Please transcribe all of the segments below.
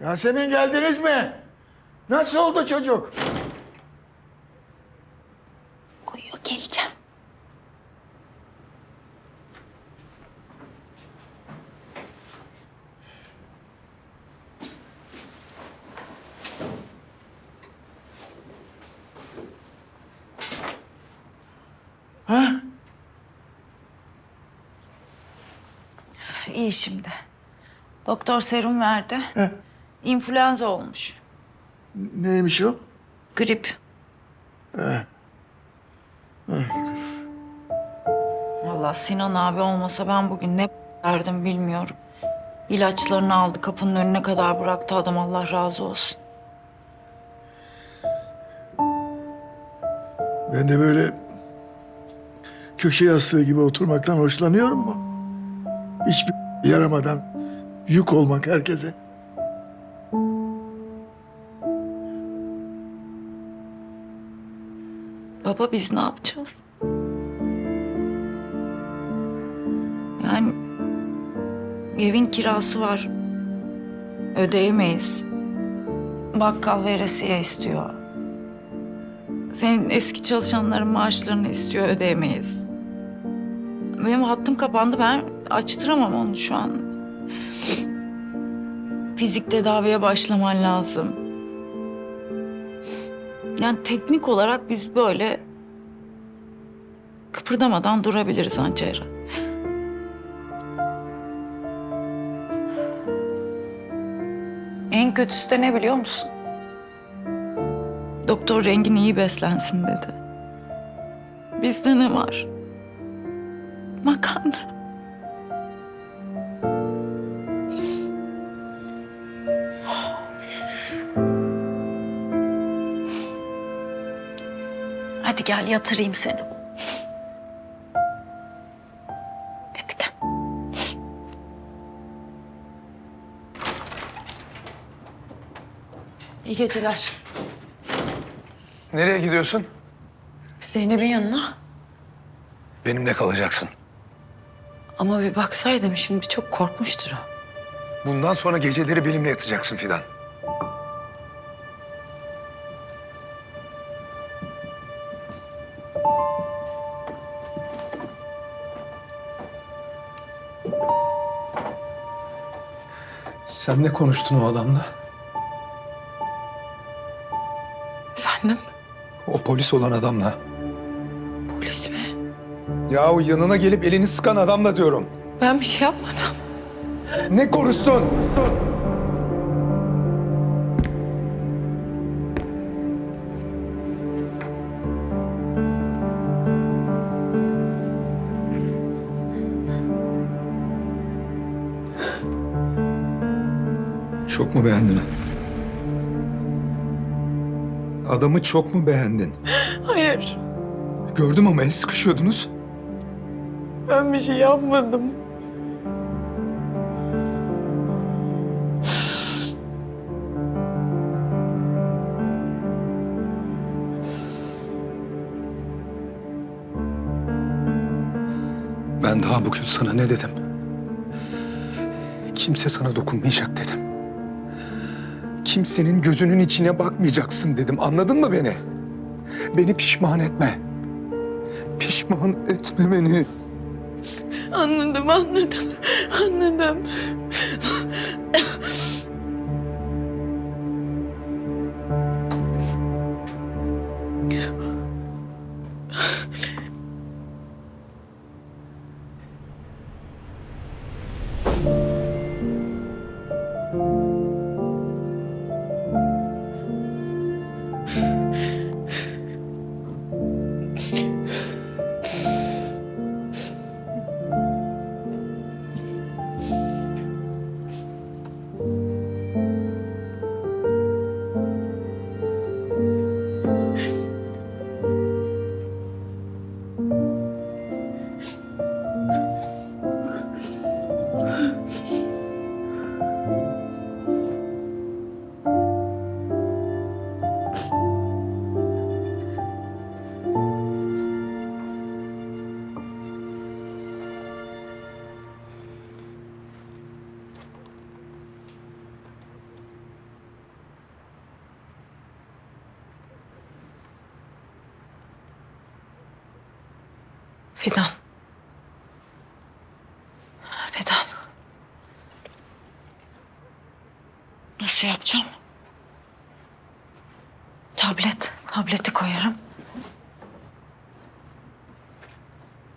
Yasemin geldiniz mi? Nasıl oldu çocuk? Uyuyor geleceğim. Ha? İyi şimdi. Doktor serum verdi. He. İnfluenza olmuş. Neymiş o? Grip. Vallahi Sinan abi olmasa ben bugün ne derdim bilmiyorum. İlaçlarını aldı kapının önüne kadar bıraktı adam Allah razı olsun. Ben de böyle köşe yastığı gibi oturmaktan hoşlanıyorum mu? Hiçbir yaramadan yük olmak herkese. Baba biz ne yapacağız? Yani evin kirası var. Ödeyemeyiz. Bakkal veresiye istiyor. Senin eski çalışanların maaşlarını istiyor ödeyemeyiz. Benim hattım kapandı ben açtıramam onu şu an. Fizik tedaviye başlaman lazım. Yani teknik olarak biz böyle kıpırdamadan durabiliriz anca Eren. En kötüsü de ne biliyor musun? Doktor rengin iyi beslensin dedi. Bizde ne var? Makarna. Hadi gel yatırayım seni. İyi geceler. Nereye gidiyorsun? Zeynep'in yanına. Benimle kalacaksın. Ama bir baksaydım şimdi çok korkmuştur o. Bundan sonra geceleri benimle yatacaksın Fidan. Sen ne konuştun o adamla? Polis olan adamla. Polis mi? Ya o yanına gelip elini sıkan adamla diyorum. Ben bir şey yapmadım. Ne konuşsun? Çok mu beğendin? Adamı çok mu beğendin? Hayır. Gördüm ama el sıkışıyordunuz. Ben bir şey yapmadım. Ben daha bugün sana ne dedim? Kimse sana dokunmayacak dedim. Kimsenin gözünün içine bakmayacaksın dedim. Anladın mı beni? Beni pişman etme. Pişman etme beni. Anladım, anladım. Anladım. Nasıl yapacağım? Tablet. Tableti koyarım.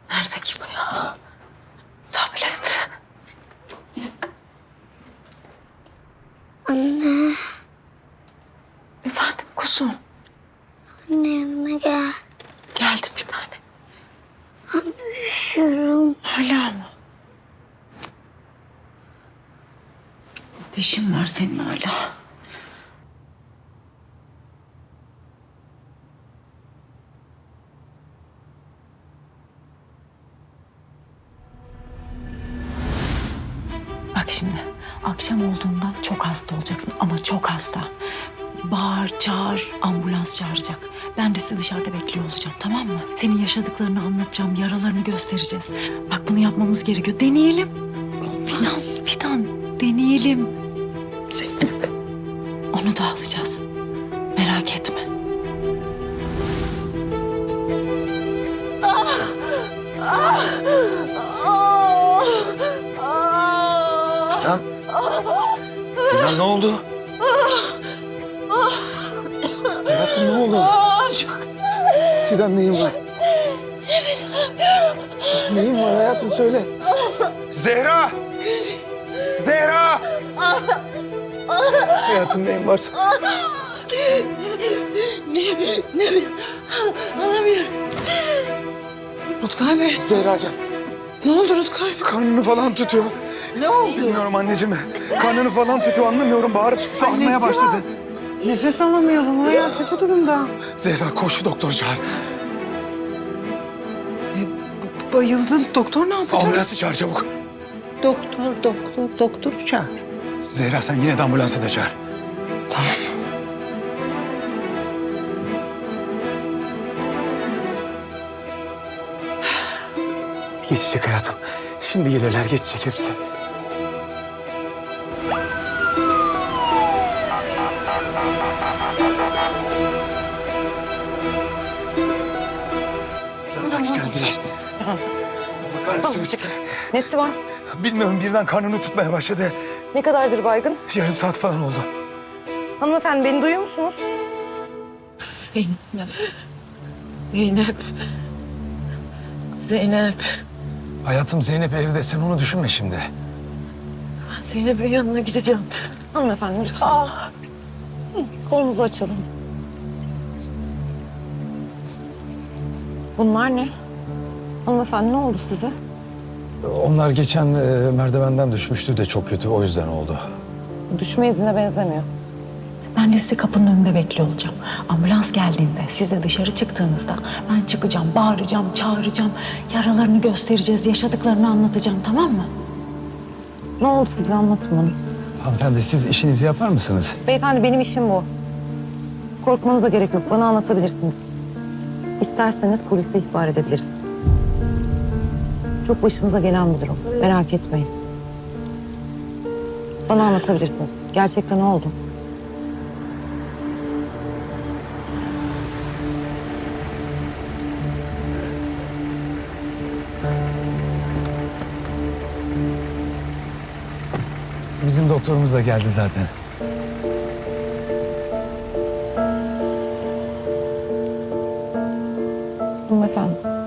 Nerede ki bu ya? Tablet. Anne, Efendim kuzum. anne yanıma gel. Geldim bir tane. Üşüyorum. Hala mı? Dişin var senin hala. Bak şimdi akşam olduğunda çok hasta olacaksın ama çok hasta. Bağır, çağır, ambulans çağıracak. Ben de sizi dışarıda bekliyor olacağım tamam mı? Senin yaşadıklarını anlatacağım, yaralarını göstereceğiz. Bak bunu yapmamız gerekiyor. Deneyelim. Fidan, Fidan deneyelim. Zeynep. Onu da alacağız. Merak etme. Sinan ne oldu? Hayatım ne oldu? Sinan neyin var? Neyin var hayatım söyle. Zehra! Zehra! Hayatım neyin var? Rutkay Bey, Zehra gel. ne oldu Rutkay? Karnını falan tutuyor. Ne oldu? Bilmiyorum anneciğim. Karnını falan tutuyor anlamıyorum. Bağırıp bağırmaya başladı. Nefes alamıyorum. Hayat kötü durumda. Zehra koş doktor çağır. Bayıldın. Doktor ne yapacak? Ambulansı çağır çabuk. Doktor, doktor, doktor çağır. Zehra sen yine de ambulansı da çağır. Tamam. Geçecek hayatım. Şimdi gelirler geçecek hepsi. Geldiler. Bakar mısınız? Nesi var? Bilmiyorum birden karnını tutmaya başladı. Ne kadardır baygın? Yarım saat falan oldu. Hanımefendi beni duyuyor musunuz? Zeynep. Zeynep. Zeynep. Hayatım Zeynep evde sen onu düşünme şimdi. Ben Zeynep'in yanına gideceğim. Hanımefendi lütfen. Kolunuzu açalım. Bunlar ne? Hanımefendi ne oldu size? Onlar geçen e, merdivenden düşmüştü de çok kötü o yüzden oldu. Düşme izine benzemiyor. Ben de sizi kapının önünde bekliyor olacağım. Ambulans geldiğinde, siz de dışarı çıktığınızda ben çıkacağım, bağıracağım, çağıracağım. Yaralarını göstereceğiz, yaşadıklarını anlatacağım tamam mı? Ne oldu size anlatın bana. Hanımefendi siz işinizi yapar mısınız? Beyefendi benim işim bu. Korkmanıza gerek yok. Bana anlatabilirsiniz. İsterseniz polise ihbar edebiliriz. Çok başımıza gelen bir durum. Merak etmeyin. Bana anlatabilirsiniz. Gerçekten ne oldu? Bizim doktorumuz da geldi zaten. Hanımefendi.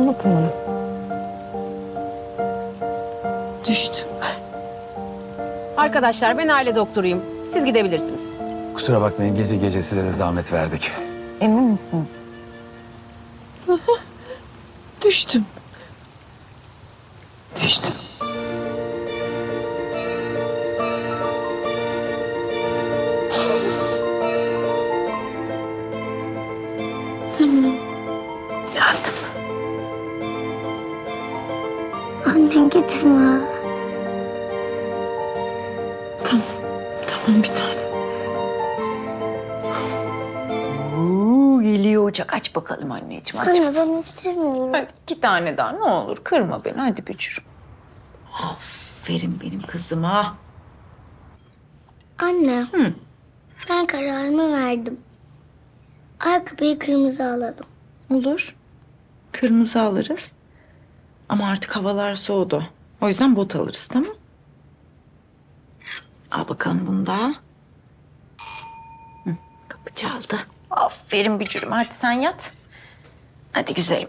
Anlatın bana. Düştüm. Arkadaşlar ben aile doktoruyum. Siz gidebilirsiniz. Kusura bakmayın gece gece size de zahmet verdik. Emin misiniz? Düştüm. Düştüm. Anne gitme. Tamam. Tamam bir tane. Oo, geliyor ocak. Aç bakalım anneciğim aç. Anne ben istemiyorum. Hadi iki tane daha ne olur kırma beni hadi bücürüm. Aferin benim kızıma. Anne. Hı. Ben kararımı verdim. Ayakkabıyı kırmızı alalım. Olur. Kırmızı alırız. Ama artık havalar soğudu. O yüzden bot alırız tamam Al bakalım bunu da. Hı, kapı çaldı. Aferin bücürüm. Hadi sen yat. Hadi güzelim.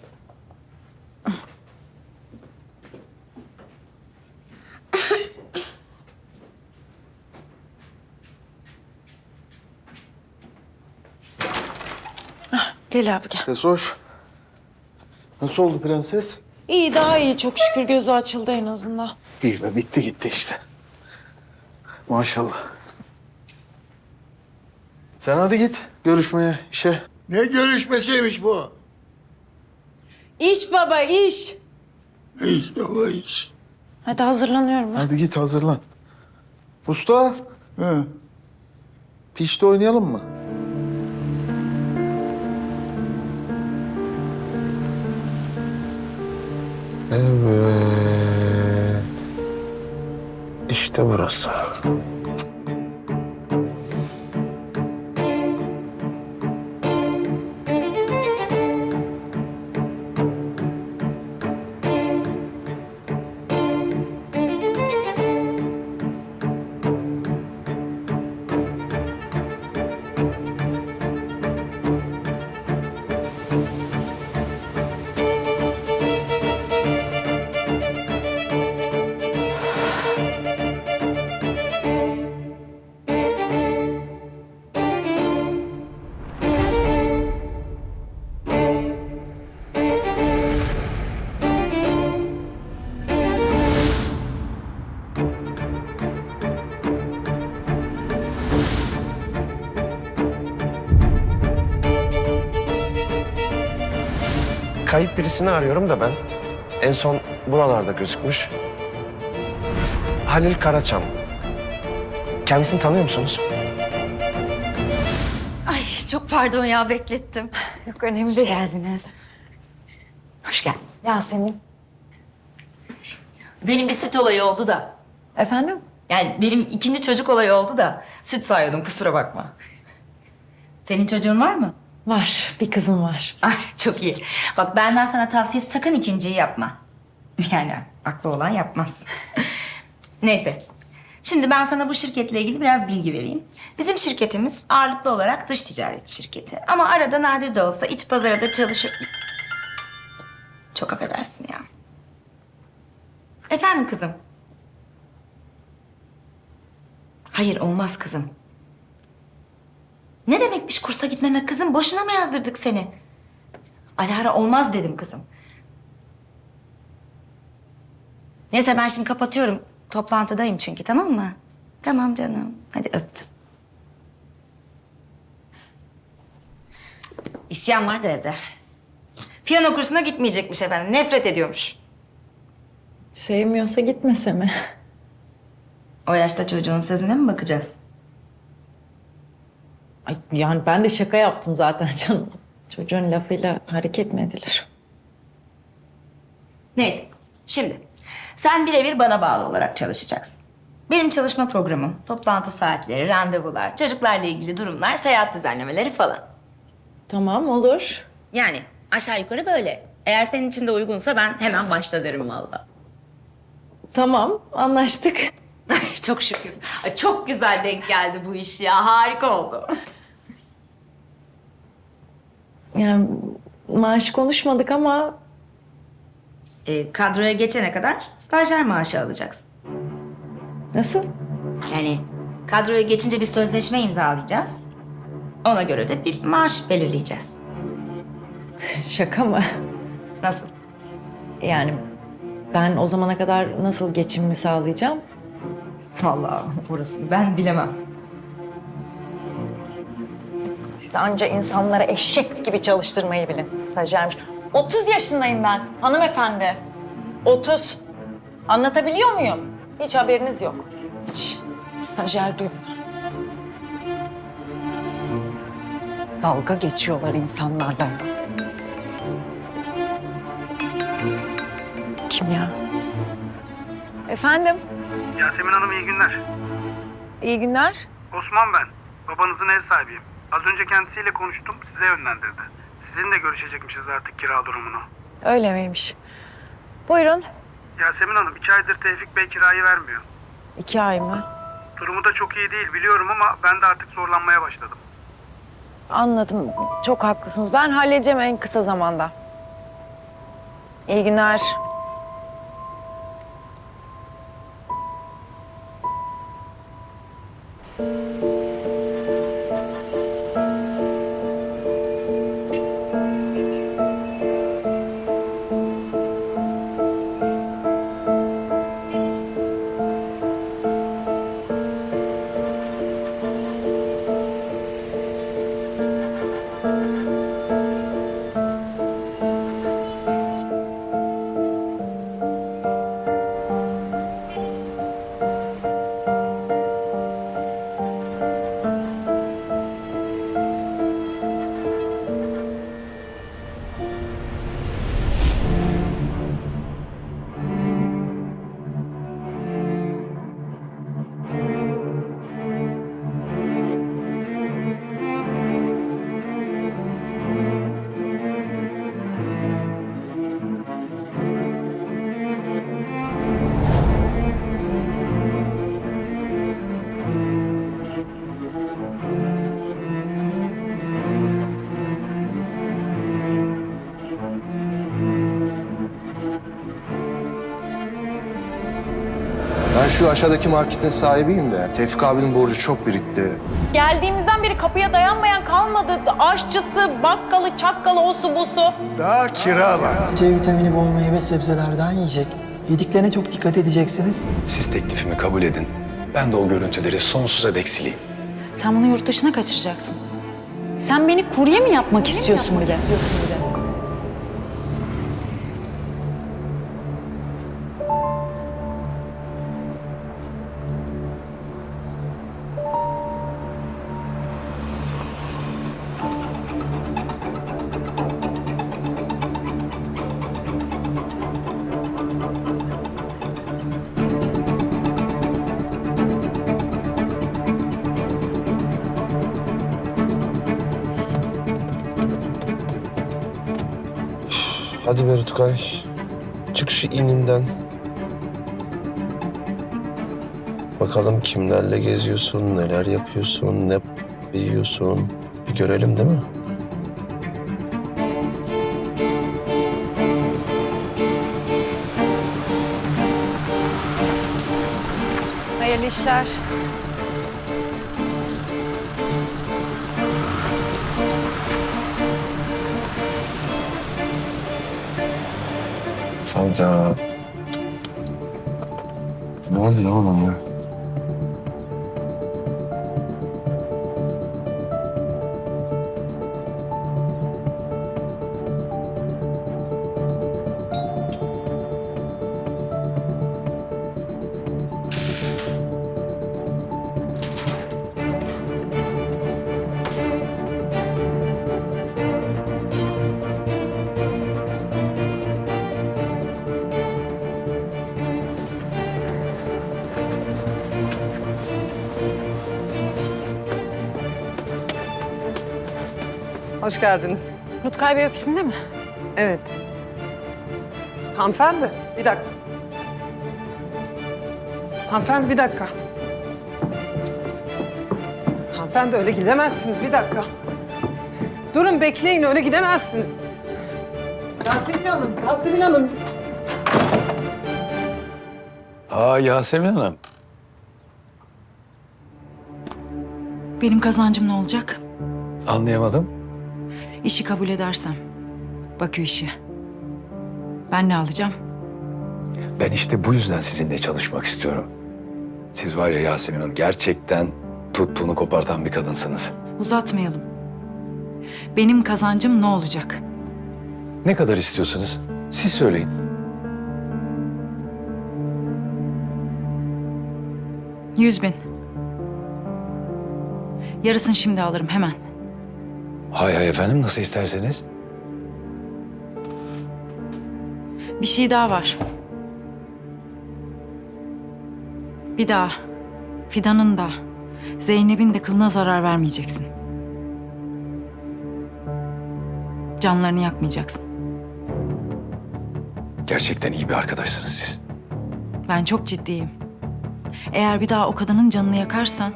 Ah, Gel abi gel. Tesoş. Nasıl oldu prenses? İyi daha iyi çok şükür gözü açıldı en azından. İyi be bitti gitti işte. Maşallah. Sen hadi git görüşmeye, işe. Ne görüşmesiymiş bu? İş baba iş. İş baba iş. Hadi hazırlanıyorum ben. Hadi git hazırlan. Usta, Ha. pişti oynayalım mı? Evet. İşte burası. Kayıp birisini arıyorum da ben. En son buralarda gözükmüş. Halil Karaçam. Kendisini tanıyor musunuz? Ay çok pardon ya beklettim. Yok önemli Hoş değil. geldiniz. Hoş geldin. Yasemin. Benim bir süt olayı oldu da. Efendim? Yani benim ikinci çocuk olayı oldu da süt sayıyordum kusura bakma. Senin çocuğun var mı? Var. Bir kızım var. Ay çok iyi. Bak benden sana tavsiye sakın ikinciyi yapma. Yani aklı olan yapmaz. Neyse. Şimdi ben sana bu şirketle ilgili biraz bilgi vereyim. Bizim şirketimiz ağırlıklı olarak dış ticaret şirketi. Ama arada nadir de olsa iç pazara da çalışır... Çok affedersin ya. Efendim kızım. Hayır olmaz kızım. Ne demekmiş kursa gitmemek kızım? Boşuna mı yazdırdık seni? Alara olmaz dedim kızım. Neyse ben şimdi kapatıyorum. Toplantıdayım çünkü tamam mı? Tamam canım. Hadi öptüm. İsyan vardı evde. Piyano kursuna gitmeyecekmiş efendim. Nefret ediyormuş. Sevmiyorsa gitmese mi? O yaşta çocuğun sözüne mi bakacağız? Ay, yani ben de şaka yaptım zaten canım. Çocuğun lafıyla hareket mi edilir? Neyse. Şimdi sen birebir bana bağlı olarak çalışacaksın. Benim çalışma programım, toplantı saatleri, randevular, çocuklarla ilgili durumlar, seyahat düzenlemeleri falan. Tamam olur. Yani aşağı yukarı böyle. Eğer senin için de uygunsa ben hemen başla derim valla. Tamam anlaştık. Ay çok şükür. Ay, çok güzel denk geldi bu iş ya. Harika oldu. Yani maaşı konuşmadık ama E, kadroya geçene kadar stajyer maaşı alacaksın. nasıl? Yani kadroya geçince bir sözleşme imzalayacağız. Ona göre de bir maaş belirleyeceğiz. Şaka mı? Nasıl? Yani ben o zamana kadar nasıl geçimimi sağlayacağım? Vallahi orasını ben bilemem. Siz anca insanlara eşek gibi çalıştırmayı bilin. Stajyermiş. 30 yaşındayım ben hanımefendi. 30. Anlatabiliyor muyum? Hiç haberiniz yok. Hiç. Stajyer diyor. Dalga geçiyorlar insanlarla. Kim ya? Efendim? Yasemin Hanım iyi günler. İyi günler. Osman ben. Babanızın ev sahibiyim. Az önce kendisiyle konuştum, size yönlendirdi. Sizinle görüşecekmişiz artık kira durumunu. Öyle miymiş? Buyurun. Yasemin Hanım, iki aydır Tevfik Bey kirayı vermiyor. İki ay mı? Durumu da çok iyi değil biliyorum ama ben de artık zorlanmaya başladım. Anladım. Çok haklısınız. Ben halledeceğim en kısa zamanda. İyi günler. Ben şu aşağıdaki marketin sahibiyim de. Tevfik abinin borcu çok birikti. Geldiğimizden beri kapıya dayanmayan kalmadı. Aşçısı, bakkalı, çakkalı, osu busu. Daha kira var. C vitamini bol meyve sebzelerden yiyecek. Yediklerine çok dikkat edeceksiniz. Siz teklifimi kabul edin. Ben de o görüntüleri sonsuza dek sileyim. Sen bunu yurt dışına kaçıracaksın. Sen beni kurye mi yapmak istiyorsun bir Hadi be Rutkay. Çık şu ininden. Bakalım kimlerle geziyorsun, neler yapıyorsun, ne yiyorsun. Bir görelim değil mi? Hayırlı işler. Hayda. Ne oluyor oğlum ya? Hoş geldiniz. Rutkay Bey ofisinde mi? Evet. Hanımefendi, bir dakika. Hanımefendi bir dakika. Hanımefendi öyle gidemezsiniz, bir dakika. Durun bekleyin, öyle gidemezsiniz. Yasemin Hanım, Yasemin Hanım. Aa Yasemin Hanım. Benim kazancım ne olacak? Anlayamadım. İşi kabul edersem. Bakü işi. Ben ne alacağım? Ben işte bu yüzden sizinle çalışmak istiyorum. Siz var ya Yasemin Hanım gerçekten tuttuğunu kopartan bir kadınsınız. Uzatmayalım. Benim kazancım ne olacak? Ne kadar istiyorsunuz? Siz söyleyin. Yüz bin. Yarısını şimdi alırım hemen. Hay hay efendim nasıl isterseniz. Bir şey daha var. Bir daha Fidan'ın da Zeynep'in de kılına zarar vermeyeceksin. Canlarını yakmayacaksın. Gerçekten iyi bir arkadaşsınız siz. Ben çok ciddiyim. Eğer bir daha o kadının canını yakarsan...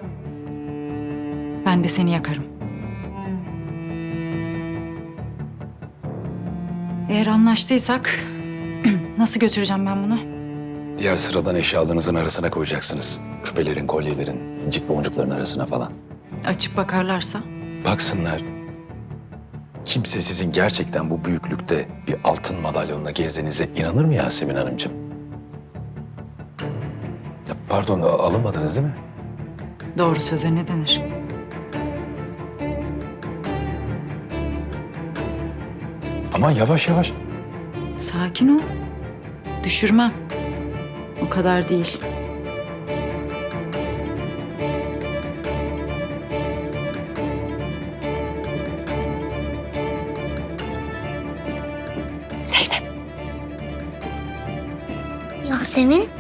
...ben de seni yakarım. Eğer anlaştıysak... ...nasıl götüreceğim ben bunu? Diğer sıradan eşyalarınızın arasına koyacaksınız. Küpelerin, kolyelerin, incik boncukların arasına falan. Açıp bakarlarsa? Baksınlar. Kimse sizin gerçekten bu büyüklükte bir altın madalyonla gezdiğinize inanır mı Yasemin Hanımcığım? Ya pardon alınmadınız değil mi? Doğru söze ne denir? Ama yavaş yavaş. Sakin ol. Düşürmem. O kadar değil. Yasemin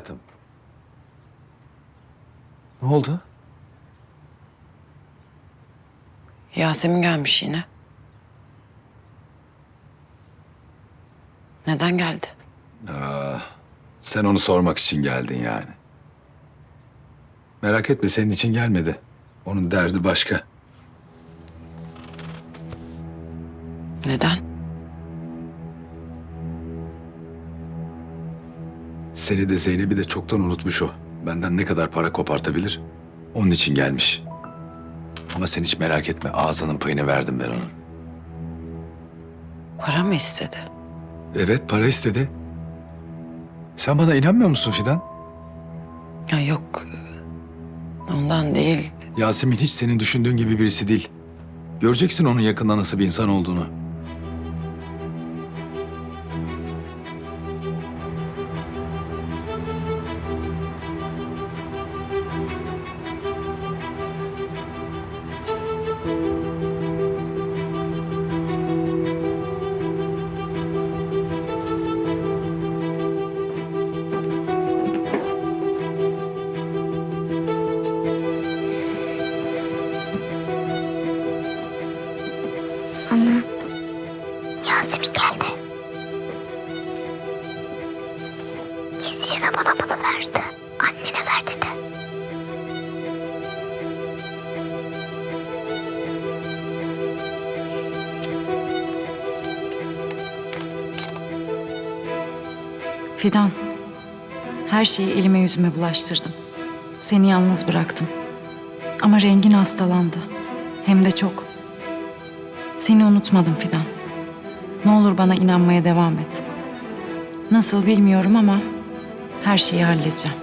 hayatım. Ne oldu? Yasemin gelmiş yine. Neden geldi? Aa, sen onu sormak için geldin yani. Merak etme senin için gelmedi. Onun derdi başka. Neden? Seni de Zeynep'i de çoktan unutmuş o. Benden ne kadar para kopartabilir? Onun için gelmiş. Ama sen hiç merak etme ağzının payını verdim ben onun. Para mı istedi? Evet para istedi. Sen bana inanmıyor musun Fidan? Ya yok. Ondan değil. Yasemin hiç senin düşündüğün gibi birisi değil. Göreceksin onun yakında nasıl bir insan olduğunu. Fidan, her şeyi elime yüzüme bulaştırdım. Seni yalnız bıraktım. Ama rengin hastalandı. Hem de çok. Seni unutmadım Fidan. Ne olur bana inanmaya devam et. Nasıl bilmiyorum ama her şeyi halledeceğim.